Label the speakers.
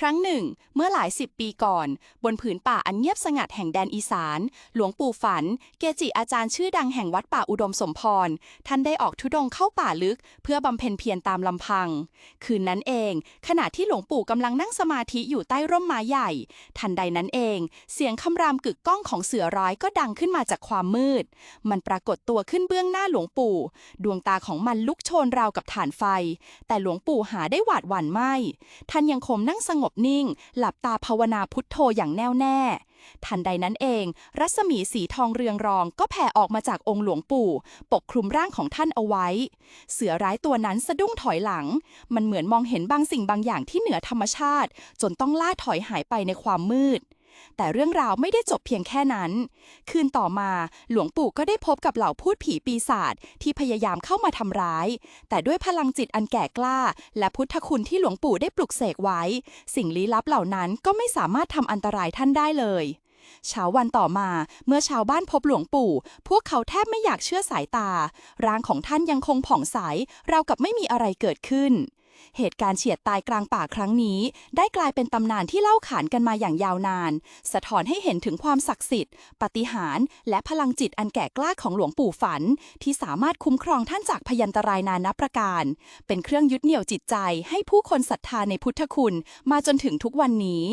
Speaker 1: ครั้งหนึ่ง เมื่อหลายสิบปีก่อน บนผืนป่าอันเงียบสงัดแห่งแดนอีสาน หลวงปู่ฝัน เกจิอาจารย์ชื่อดังแห่งวัดป่าอุดมสมพร ท่านได้ออกทุดงเข้าป่าลึก เพื่อบำเพ็ญเพียรตามลำพัง คืนนั้นเอง ขณะที่หลวงปู่กำลังนั่งสมาธิอยู่ใต้ร่มไม้ใหญ่ ทันใดนั้นเอง เสียงคำรามกึกก้องของเสือร้ายก็ดังขึ้นมาจากความมืด มันปรากฏตัวขึ้นเบื้องหน้าหลวงปู่ ดวงตาของมันลุกโชนราวกับฐานไฟ แต่หลวงปู่หาได้หวาดหวั่นไม่ ท่านยังคงนั่งสงบนิ่ง หลับตาภาวนาพุทโธอย่างแน่วแน่ ทันใดนั้นเอง รัศมีสีทองเรืองรองก็แผ่ออกมาจากองค์หลวงปู่ ปกคลุมร่างของท่านเอาไว้ เสือร้ายตัวนั้นสะดุ้งถอยหลัง มันเหมือนมองเห็นบางสิ่งบางอย่างที่เหนือธรรมชาติ จนต้องล่าถอยหายไปในความมืด แต่เรื่องราวไม่ได้จบเพียงแค่นั้น คืนต่อมาหลวงปู่ก็ได้พบกับเหล่าพูดผีปีศาจที่พยายามเข้ามาทำร้าย แต่ด้วยพลังจิตอันแก่กล้า และพุทธคุณที่หลวงปู่ได้ปลุกเสกไว้ สิ่งลี้ลับเหล่านั้นก็ไม่สามารถทำอันตรายท่านได้เลยเช้าวันต่อมาเมื่อชาวบ้านพบหลวงปู่ พวกเขาแทบไม่อยากเชื่อสายตา ร่างของท่านยังคงผ่องใส ราวกับไม่มีอะไรเกิดขึ้น เหตุการณ์เฉียดตายกลางป่าครั้งนี้ ได้กลายเป็นตำนานที่เล่าขานกันมาอย่างยาวนาน สะท้อนให้เห็นถึงความศักดิ์สิทธิ์ ปฏิหารและพลังจิตอันแก่กล้าของหลวงปู่ฝัน ที่สามารถคุ้มครองท่านจากพยันตรายนานับประการ เป็นเครื่องยึดเหนี่ยวจิตใจ ให้ผู้คนศรัทธาในพุทธคุณ มาจนถึงทุกวันนี้